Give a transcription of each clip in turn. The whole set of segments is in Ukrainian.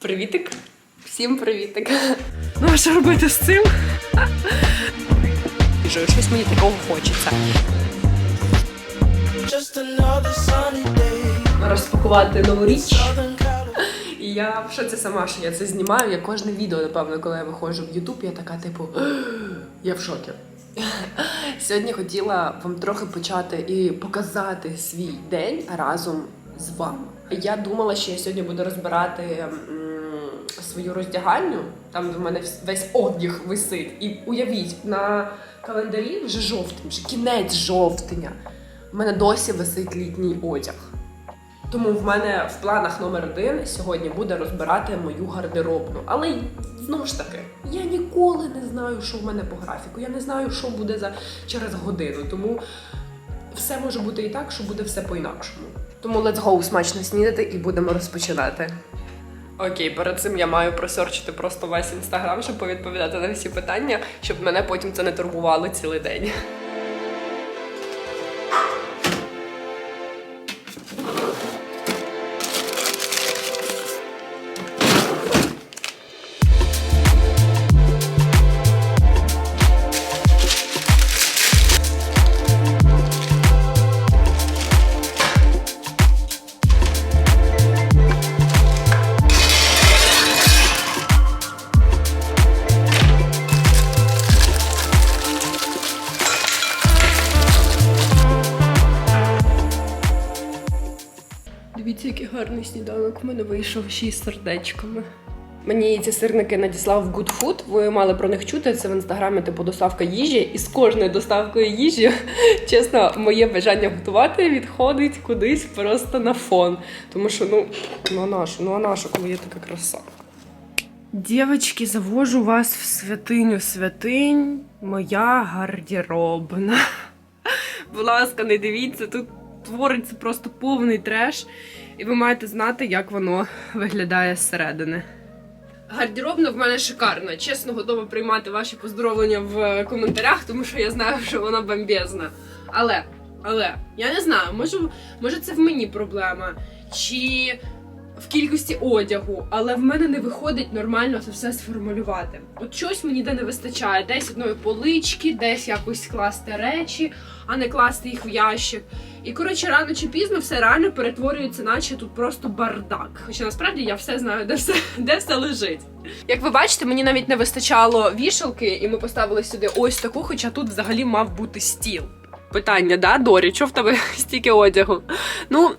Привітик. Всім привітик. Ну, а що робити з цим? Щось мені такого хочеться. Just day. Розпакувати нову річ. І я в шоці сама, що я це знімаю. Я кожне відео, напевно, коли я виходжу в Ютуб, я така, типу, я в шокі. Сьогодні хотіла вам трохи почати і показати свій день разом з вами. Я думала, що я сьогодні буду розбирати м, свою роздягальню, там в мене весь одяг висить. І уявіть, на календарі вже жовтень, вже кінець жовтня. У мене досі висить літній одяг. Тому в мене в планах номер один сьогодні буде розбирати мою гардеробну. Але знову ж таки, я ніколи не знаю, що в мене по графіку. Я не знаю, що буде за через годину. Тому все може бути і так, що буде все по-інакшому. Тому let's go смачно снідати і будемо розпочинати. Окей, перед цим я маю просерчити просто весь інстаграм, щоб повідповідати на всі питання, щоб мене потім це не турбувало цілий день. Гарний сніданок. У мене вийшов ще й з сердечками. Мені ці сирники надіслав Good Food. Ви мали про них чути. Це в інстаграмі типу доставка їжі. І з кожною доставкою їжі, чесно, моє бажання готувати відходить кудись просто на фон. Тому що, ну, ну нашу, ну нашу, коли є така краса. Дівочки, завожу вас в святиню святинь, моя гардеробна. Будь ласка, не дивіться, тут твориться просто повний треш, і ви маєте знати, як воно виглядає зсередини. Гардеробна в мене шикарна. Чесно, готова приймати ваші поздоровлення в коментарях, тому що я знаю, що вона бомбезна. Але, але, я не знаю, може, може це в мені проблема, чи в кількості одягу, але в мене не виходить нормально це все сформулювати. От щось мені де не вистачає, десь одної полички, десь якось класти речі, а не класти їх в ящик. І коротше, рано чи пізно все реально перетворюється, наче тут просто бардак. Хоча насправді я все знаю, де все, де все лежить. Як ви бачите, мені навіть не вистачало вішалки, і ми поставили сюди ось таку, хоча тут взагалі мав бути стіл. Питання, да, Дорі, чого в тебе стільки одягу? Ну,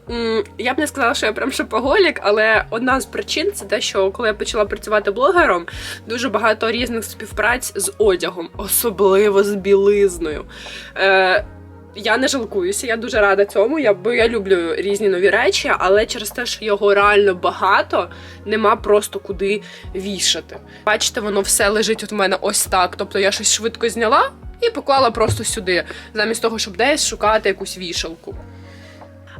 я б не сказала, що я прям шопоголік, але одна з причин це те, що коли я почала працювати блогером, дуже багато різних співпраць з одягом, особливо з білизною. Е, я не жалкуюся, я дуже рада цьому. Я бо я люблю різні нові речі, але через те, що його реально багато, нема просто куди вішати. Бачите, воно все лежить у мене ось так. Тобто я щось швидко зняла і поклала просто сюди, замість того, щоб десь шукати якусь вішалку.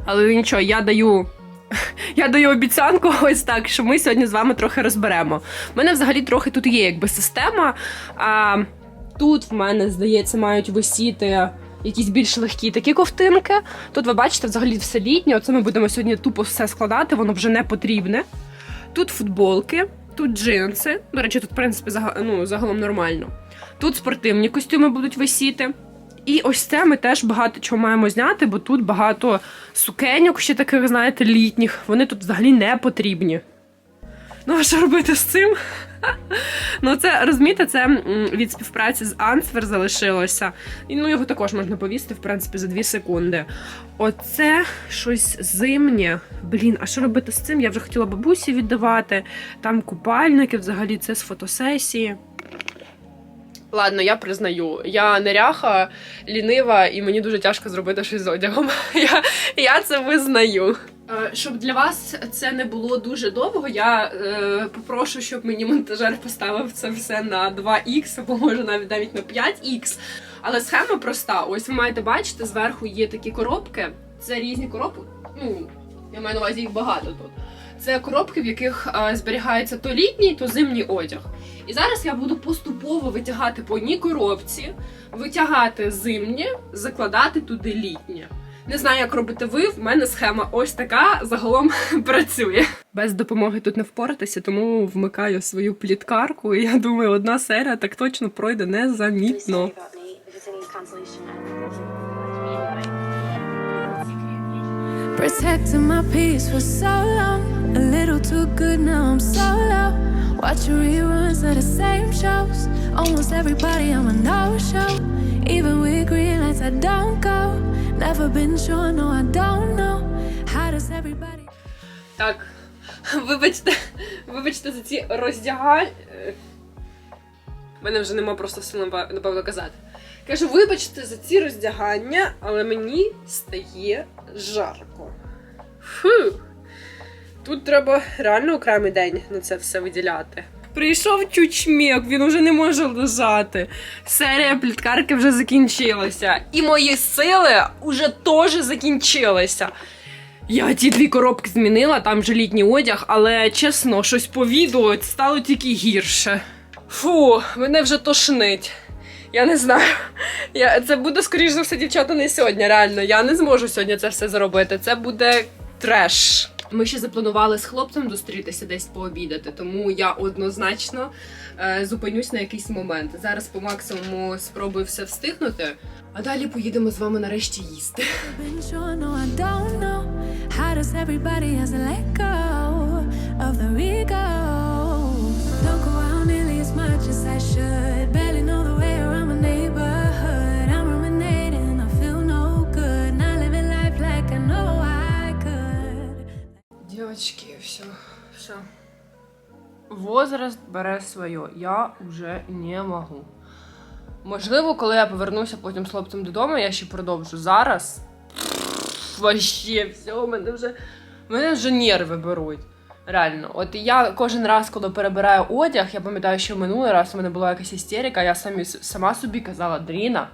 Але нічого, я даю. Я даю обіцянку ось так, що ми сьогодні з вами трохи розберемо. У мене взагалі трохи тут є якби система. А, тут в мене, здається, мають висіти якісь більш легкі такі ковтинки. Тут ви бачите, взагалі все літнє. Оце ми будемо сьогодні тупо все складати, воно вже не потрібне. Тут футболки, тут джинси. До речі, тут, в принципі, ну, загалом нормально. Тут спортивні костюми будуть висіти. І ось це ми теж багато чого маємо зняти, бо тут багато сукеньок, ще таких, знаєте, літніх. Вони тут взагалі не потрібні. Ну, а що робити з цим? Ну, це розумієте, це від співпраці з Ансвер залишилося. І ну його також можна повісти, в принципі, за 2 секунди. Оце щось зимнє. Блін, а що робити з цим? Я вже хотіла бабусі віддавати. Там купальники, взагалі, це з фотосесії. Ладно, я признаю, я неряха, лінива, і мені дуже тяжко зробити щось з одягом. Я, я це визнаю. Е, Щоб для вас це не було дуже довго, я е, попрошу, щоб мені монтажер поставив це все на 2х, або може навіть навіть на 5х. Але схема проста. Ось ви маєте бачити, зверху є такі коробки. Це різні коробки. Ну, я маю на увазі їх багато тут. Це коробки, в яких е, зберігається то літній, то зимній одяг. І зараз я буду поступово витягати по одній коробці, витягати зимнє, закладати туди літнє. Не знаю, як робите ви. В мене схема ось така загалом працює. Без допомоги тут не впоратися, тому вмикаю свою пліткарку. І я думаю, одна серія так точно пройде незамітно. Protecting my peace for so long. A little too good, now I'm so low. Watching reruns of the same shows. Almost everybody on a no show. Even with green lights, I don't go. Never been sure, no, I don't know. How does everybody? Так, вибачте, вибачте за ці роздягаль. У мене вже нема просто сил напевно казати. Кажу, вибачте за ці роздягання, але мені стає жарко. Фу. Тут треба реально окремий день на це все виділяти. Прийшов чучмєк, він уже не може лежати. Серія пліткарки вже закінчилася. І мої сили вже теж закінчилися. Я ті дві коробки змінила, там вже літній одяг, але чесно, щось по відео стало тільки гірше. Фу, мене вже тошнить. Я не знаю. Я, це буде, скоріш за все, дівчата, не сьогодні, реально. Я не зможу сьогодні це все зробити. Це буде треш. Ми ще запланували з хлопцем зустрітися десь пообідати, тому я однозначно е, зупинюсь на якийсь момент. Зараз по максимуму спробую все встигнути, а далі поїдемо з вами нарешті їсти. Go out nearly as much as I should. Девочки, все, все. Возраст бере своє. Я вже не можу. Можливо, коли я повернуся потім з хлопцем додому, я ще продовжу. Зараз. Вообще, все, у мене вже. мене вже нерви беруть. Реально, от я кожен раз, коли перебираю одяг, я пам'ятаю, що минулий раз у мене була якась істерика, я самі, сама собі казала, Дріна,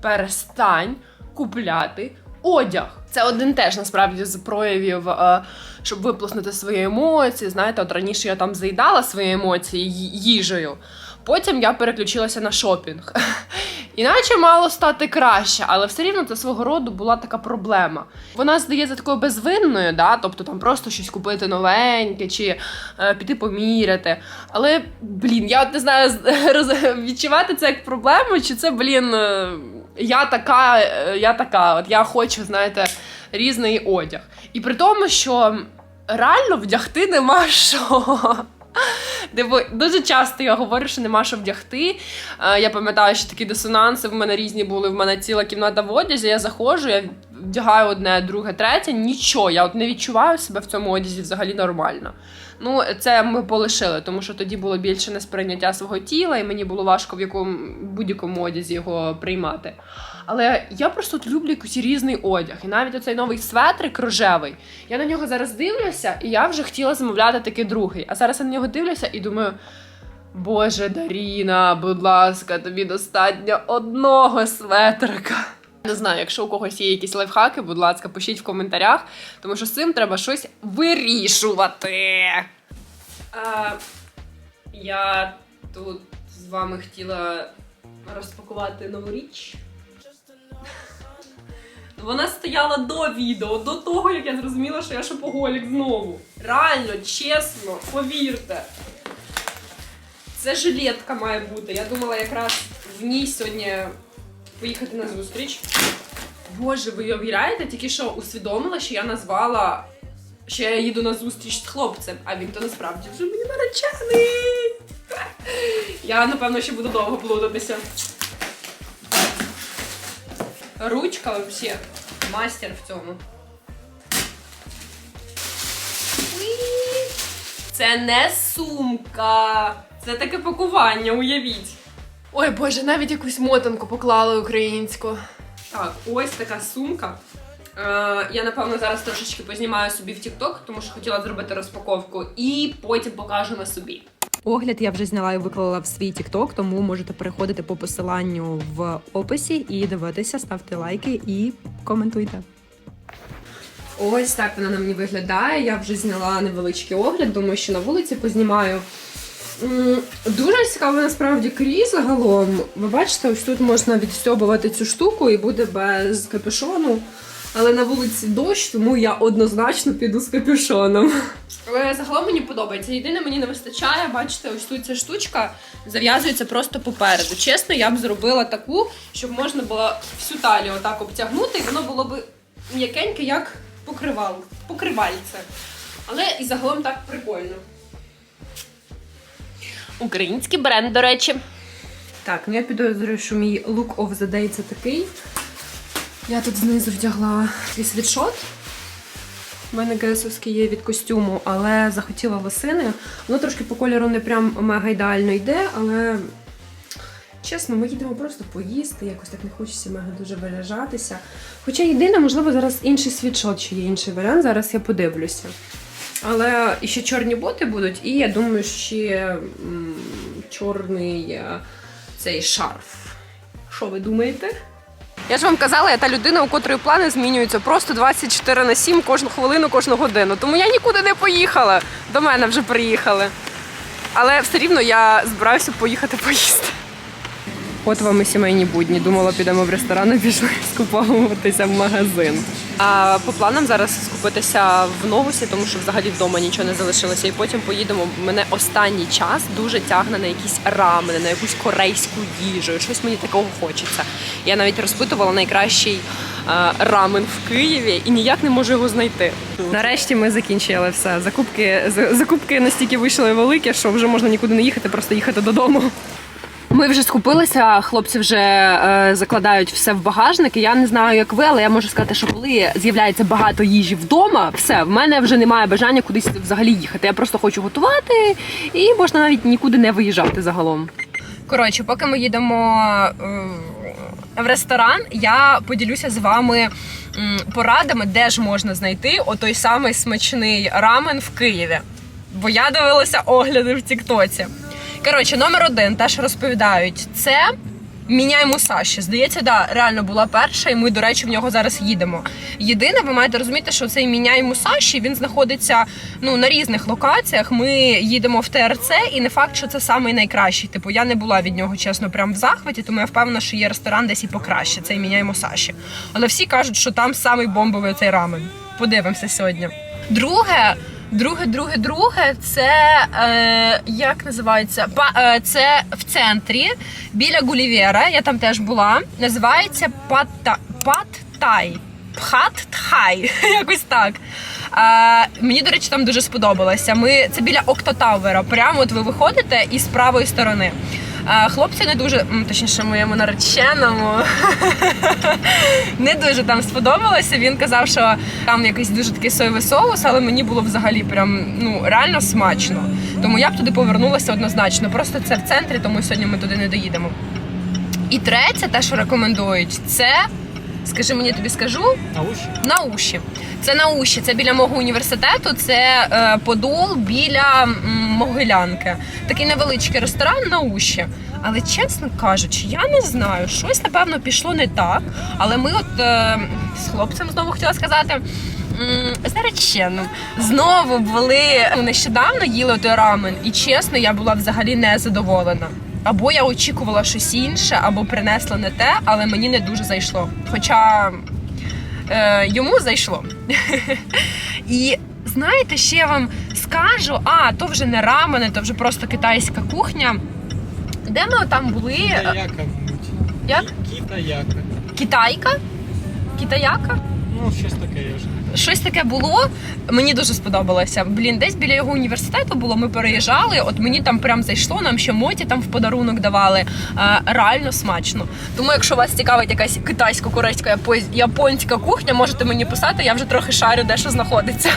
перестань купляти одяг. Це один теж насправді з проявів, е, щоб виплеснути свої емоції. Знаєте, от раніше я там заїдала свої емоції їжею. Потім я переключилася на шопінг. Іначе мало стати краще, але все рівно це свого роду була така проблема. Вона здається такою безвинною, да? тобто там просто щось купити новеньке чи е, піти поміряти. Але, блін, я от не знаю, роз- відчувати це як проблему, чи це, блін, е, я така, е, я така, от я хочу, знаєте, різний одяг. І при тому, що реально вдягти нема що. Типу, дуже часто я говорю, що нема що вдягти. Е, Я пам'ятаю, що такі дисонанси в мене різні були. В мене ціла кімната в одязі. Я заходжу, я вдягаю одне, друге, третє. Нічого, я от не відчуваю себе в цьому одязі взагалі нормально. Ну, це ми полишили, тому що тоді було більше несприйняття свого тіла, і мені було важко в якому будь-якому одязі його приймати. Але я просто от люблю якийсь різний одяг. І навіть оцей новий светрик рожевий. Я на нього зараз дивлюся, і я вже хотіла замовляти такий другий. А зараз я на нього дивлюся і думаю. Боже, Даріна, будь ласка, тобі достатньо одного светрика. Не знаю, якщо у когось є якісь лайфхаки, будь ласка, пишіть в коментарях, тому що з цим треба щось вирішувати. А, я тут з вами хотіла розпакувати нову річ. Вона стояла до відео, до того, як я зрозуміла, що я шопоголік знову. Реально, чесно, повірте. Це жилетка має бути. Я думала якраз в ній сьогодні поїхати на зустріч. Боже, ви уявляєте, тільки що усвідомила, що я назвала, що я їду на зустріч з хлопцем, а він то насправді вже мені наречений. Я, напевно, ще буду довго плутатися. Ручка взагалі. Мастер в цьому. Це не сумка. Це таке пакування, уявіть. Ой, боже, навіть якусь мотанку поклали українську. Так, ось така сумка. Е, я, напевно, зараз трошечки познімаю собі в TikTok, тому що хотіла зробити розпаковку, і потім покажу на собі. Огляд я вже зняла і виклала в свій TikTok, тому можете переходити по посиланню в описі і дивитися, ставте лайки і коментуйте. Ось так вона на мені виглядає. Я вже зняла невеличкий огляд, думаю, що на вулиці познімаю. Дуже цікаво насправді крій загалом. Ви бачите, ось тут можна відстьобувати цю штуку і буде без капюшону. Але на вулиці дощ, тому я однозначно піду з капюшоном. Але загалом мені подобається. Єдине, мені не вистачає, бачите, ось тут ця штучка зав'язується просто попереду. Чесно, я б зробила таку, щоб можна було всю талію отак обтягнути, і воно було б м'якеньке, як покривал, покривальце. Але і загалом так прикольно. Український бренд, до речі. Так, ну я підозрюю, що мій look of the day це такий. Я тут знизу вдягла свій світшот. У мене ГСовський є від костюму, але захотіла лосини. Воно трошки по кольору не прям мега ідеально йде, але чесно, ми їдемо просто поїсти, якось так не хочеться мега дуже виражатися. Хоча єдине, можливо, зараз інший світшот, чи є інший варіант, зараз я подивлюся. Але ще чорні боти будуть, і я думаю, ще чорний е, цей шарф. Що ви думаєте? Я ж вам казала, я та людина, у котрої плани змінюються просто 24 на 7 кожну хвилину, кожну годину. Тому я нікуди не поїхала. До мене вже приїхали. Але все рівно я збираюся поїхати поїсти. От вам і сімейні будні. Думала, підемо в ресторан, а пішли скуповуватися в магазин. А по планам зараз скупитися в новусі, тому що взагалі вдома нічого не залишилося. І потім поїдемо. Мене останній час дуже тягне на якісь рамени, на якусь корейську їжу. Щось мені такого хочеться. Я навіть розпитувала найкращий е, рамен в Києві і ніяк не можу його знайти. Нарешті ми закінчили все. Закупки, закупки настільки вийшли великі, що вже можна нікуди не їхати, просто їхати додому. Ми вже скупилися, хлопці вже е, закладають все в багажник. Я не знаю, як ви, але я можу сказати, що коли з'являється багато їжі вдома, все в мене вже немає бажання кудись взагалі їхати. Я просто хочу готувати, і можна навіть нікуди не виїжджати загалом. Коротше, поки ми їдемо е, в ресторан, я поділюся з вами порадами, де ж можна знайти отой самий смачний рамен в Києві. Бо я дивилася огляди в Тіктоці. Коротше, номер один, теж розповідають, це Міняй Мусаші. Здається, да, реально була перша, і ми, до речі, в нього зараз їдемо. Єдине, ви маєте розуміти, що цей Міняй Мусаші він знаходиться ну на різних локаціях. Ми їдемо в ТРЦ, і не факт, що це самий найкращий. Типу, я не була від нього чесно прям в захваті, тому я впевнена, що є ресторан десь і покраще. Цей Міняй Мусаші. Але всі кажуть, що там самий бомбовий цей рамен. Подивимося сьогодні. Друге. Друге, друге, друге, це е, як називається? Па, е, це в центрі біля Гулівера. Я там теж була. Називається Пат-Та- Пат-Тай. Пхат-Тхай. Якось так. Е, мені, до речі, там дуже сподобалося. Ми це біля Октотавера. Прямо от ви виходите і з правої сторони. Хлопці не дуже, точніше, моєму нареченому не дуже там сподобалося. Він казав, що там якийсь дуже такий соєвий соус, але мені було взагалі прям ну реально смачно. Тому я б туди повернулася однозначно. Просто це в центрі, тому сьогодні ми туди не доїдемо. І третє, те, що рекомендують, це скажи мені, тобі скажу. На уші. Це на уші. Це біля мого університету. Це е, подол біля м, Могилянки. Такий невеличкий ресторан на уші. Але чесно кажучи, я не знаю, щось напевно пішло не так. Але ми, от е, з хлопцем знову хотіла сказати. З нареченим знову були ну, нещодавно їли той рамен, і чесно, я була взагалі не задоволена. Або я очікувала щось інше, або принесла не те, але мені не дуже зайшло. Хоча е, йому зайшло. І знаєте, ще я вам скажу: а, то вже не рамени, то вже просто китайська кухня. Де ми там були? Китаяка. Як? Китаяка. Китайка? Китаяка? Ну, щось таке я вже. Щось таке було. Мені дуже сподобалося. Блін, десь біля його університету було. Ми переїжджали. От мені там прям зайшло. Нам ще моті там в подарунок давали. Е, реально смачно. Тому, якщо вас цікавить якась китайсько-корейська японська кухня, можете мені писати. Я вже трохи шарю, де що знаходиться.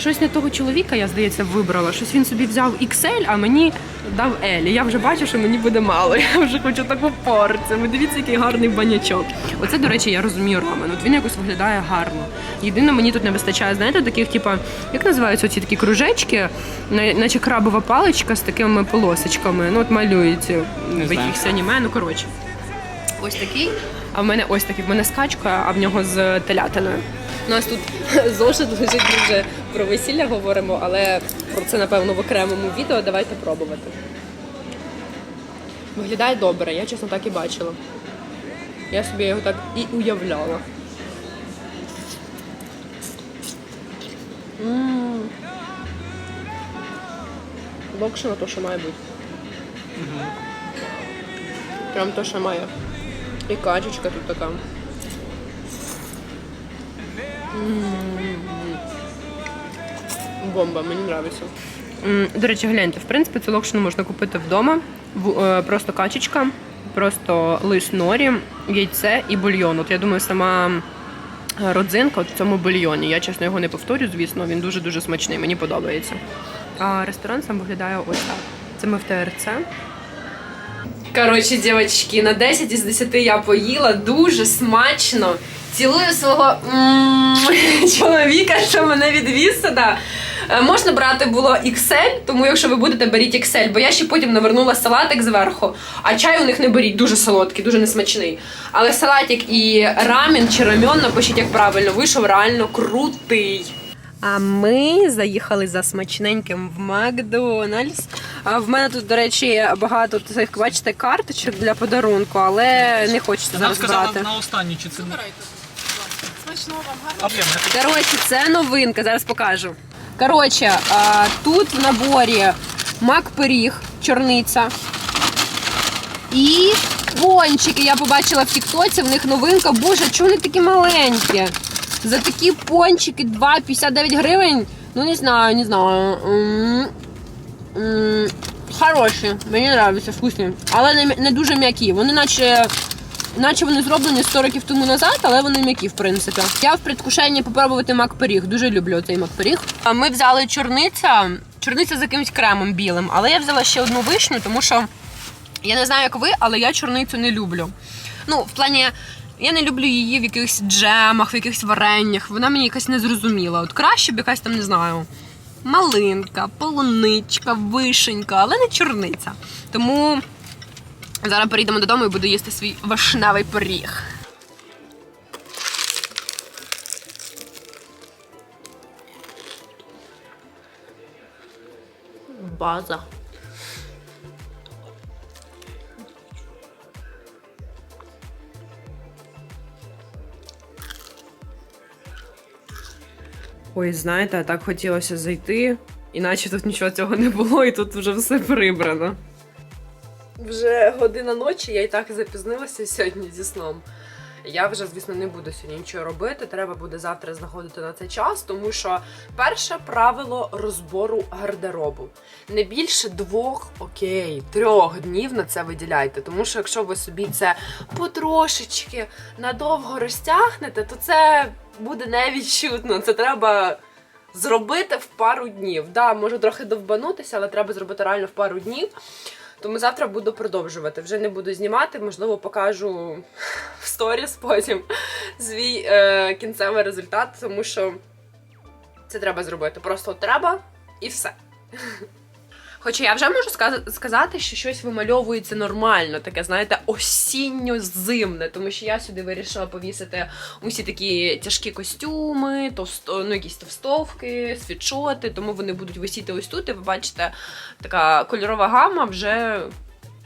Щось не того чоловіка, я здається, вибрала. Щось він собі взяв XL, а мені дав L. Я вже бачу, що мені буде мало. Я вже хочу таку порцію. Ви дивіться, який гарний банячок. Оце, до речі, я розумію рамен. От він якось виглядає гарно. Єдине, мені тут не вистачає, знаєте, таких, типа, як називаються ці такі кружечки, наче крабова паличка з такими полосочками. Ну, от малюють в знаю. якихось аніме, ну коротше. Ось такий. А в мене ось такий, в мене скачка, а в нього з телятиною. У нас тут зошит лежить ми вже про весілля говоримо, але про це напевно в окремому відео. Давайте пробувати. Виглядає добре, я чесно так і бачила. Я собі його так і уявляла. Локшина то, що має бути. Прям то, що має. І качечка тут така. Бомба, мені подобається. До речі, гляньте, в принципі, цю локшину можна купити вдома. В- е, Просто качечка, просто лист норі, яйце і бульйон. От я думаю, сама родзинка в цьому бульйоні. Я чесно його не повторю, звісно, він дуже-дуже смачний, мені подобається. А ресторан сам виглядає ось так. Це ми в ТРЦ. Коротше, дівчатки, на 10 із 10 я поїла дуже смачно. Цілую свого чоловіка, що мене відвіз сюди. Е, Можна брати було XL, тому якщо ви будете, беріть XL, бо я ще потім навернула салатик зверху, а чай у них не беріть, дуже солодкий, дуже несмачний. Але салатик і рамін чи рамьон, напишіть як правильно, вийшов реально крутий. А ми заїхали за смачненьким в Макдональдс. В мене тут, до речі, багато цих, бачите, карточок для подарунку, але не хочеться зараз сказала брати. на останній, чи це не. А, блін, я Коротше, це новинка, зараз покажу. Коротше, тут в наборі мак-пиріг, чорниця. І пончики. Я побачила в Тіктоці, в них новинка. Боже, чого вони такі маленькі? За такі пончики 2,59 гривень. Ну, не знаю, не знаю. Хороші, мені подобаються, вкусні. Але не, не дуже м'які. Вони наче Наче вони зроблені 100 років тому назад, але вони м'які, в принципі. Я в предвкушенні попробувати мак-пиріг. Дуже люблю цей мак-пиріг. Ми взяли чорниця, чорниця з якимось кремом білим, але я взяла ще одну вишню, тому що я не знаю, як ви, але я чорницю не люблю. Ну, в плані. Я не люблю її в якихось джемах, в якихось вареннях. Вона мені якась незрозуміла. От краще б якась там, не знаю, малинка, полуничка, вишенька, але не чорниця. Тому Зараз перейдемо додому і буду їсти свій вишневий пиріг. База. Ой, знаєте, так хотілося зайти, іначе тут нічого цього не було, і тут вже все прибрано. Вже година ночі, я і так запізнилася сьогодні зі сном. Я вже, звісно, не буду сьогодні нічого робити. Треба буде завтра знаходити на це час, тому що перше правило розбору гардеробу. Не більше двох, окей, трьох днів на це виділяйте. Тому що якщо ви собі це потрошечки надовго розтягнете, то це буде невідчутно. Це треба зробити в пару днів. Да, може трохи довбанутися, але треба зробити реально в пару днів. Тому завтра буду продовжувати. Вже не буду знімати, можливо, покажу в сторіс потім свій е, кінцевий результат, тому що це треба зробити. Просто треба і все. Хоча я вже можу сказати, що щось вимальовується нормально, таке, знаєте, осінньо-зимне, тому що я сюди вирішила повісити усі такі тяжкі костюми, товсто, ну, якісь товстовки, світшоти, тому вони будуть висіти ось тут, і ви бачите, така кольорова гама вже,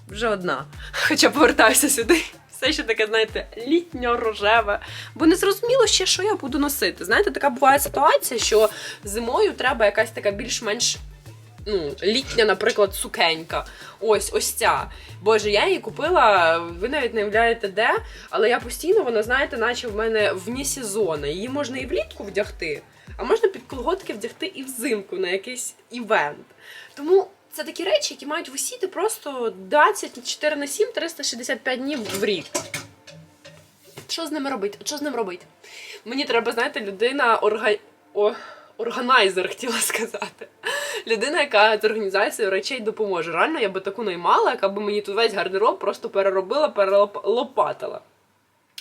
вже одна. Хоча повертаюся сюди. Все ще таке, знаєте, літньо-рожеве. Бо не зрозуміло ще, що я буду носити. Знаєте, така буває ситуація, що зимою треба якась така більш-менш ну, літня, наприклад, сукенька. Ось ось ця. Боже, я її купила, ви навіть не уявляєте де, але я постійно, вона, знаєте, наче в мене вні сезону. Її можна і влітку вдягти, а можна під колготки вдягти і взимку на якийсь івент. Тому це такі речі, які мають висіти просто 24 на 7, 365 днів в рік. Що з ними робити? Що з ним робити? Мені треба, знаєте, людина орга... О, органайзер, хотіла сказати. Людина, яка з організацією речей допоможе. Реально, я би таку наймала, яка би мені тут весь гардероб просто переробила, перелопатила.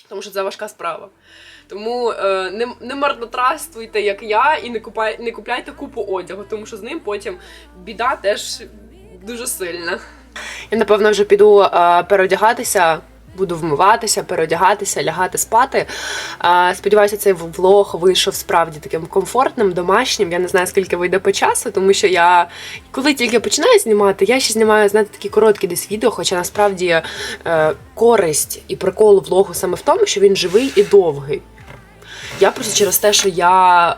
Тому що це важка справа. Тому е, не, не марнотратствуйте, як я, і не, купай, не купляйте купу одягу, тому що з ним потім біда теж дуже сильна. Я напевно вже піду е, переодягатися. Буду вмиватися, переодягатися, лягати спати. Сподіваюся, цей влог вийшов справді таким комфортним, домашнім. Я не знаю, скільки вийде по часу, тому що я коли тільки починаю знімати, я ще знімаю знаєте, такі короткі десь відео, хоча насправді е, користь і прикол влогу саме в тому, що він живий і довгий. Я просто через те, що я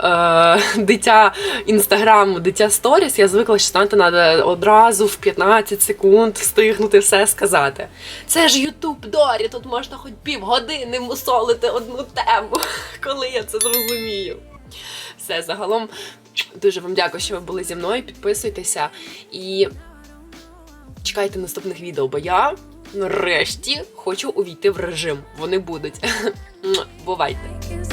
е, дитя інстаграму, дитя сторіс, я звикла, що знаєте, треба одразу в 15 секунд встигнути все сказати. Це ж Ютуб Дорі, тут можна хоч півгодини мусолити одну тему, коли я це зрозумію. Все, загалом дуже вам дякую, що ви були зі мною. Підписуйтеся і чекайте наступних відео, бо я нарешті хочу увійти в режим. Вони будуть. Бувайте!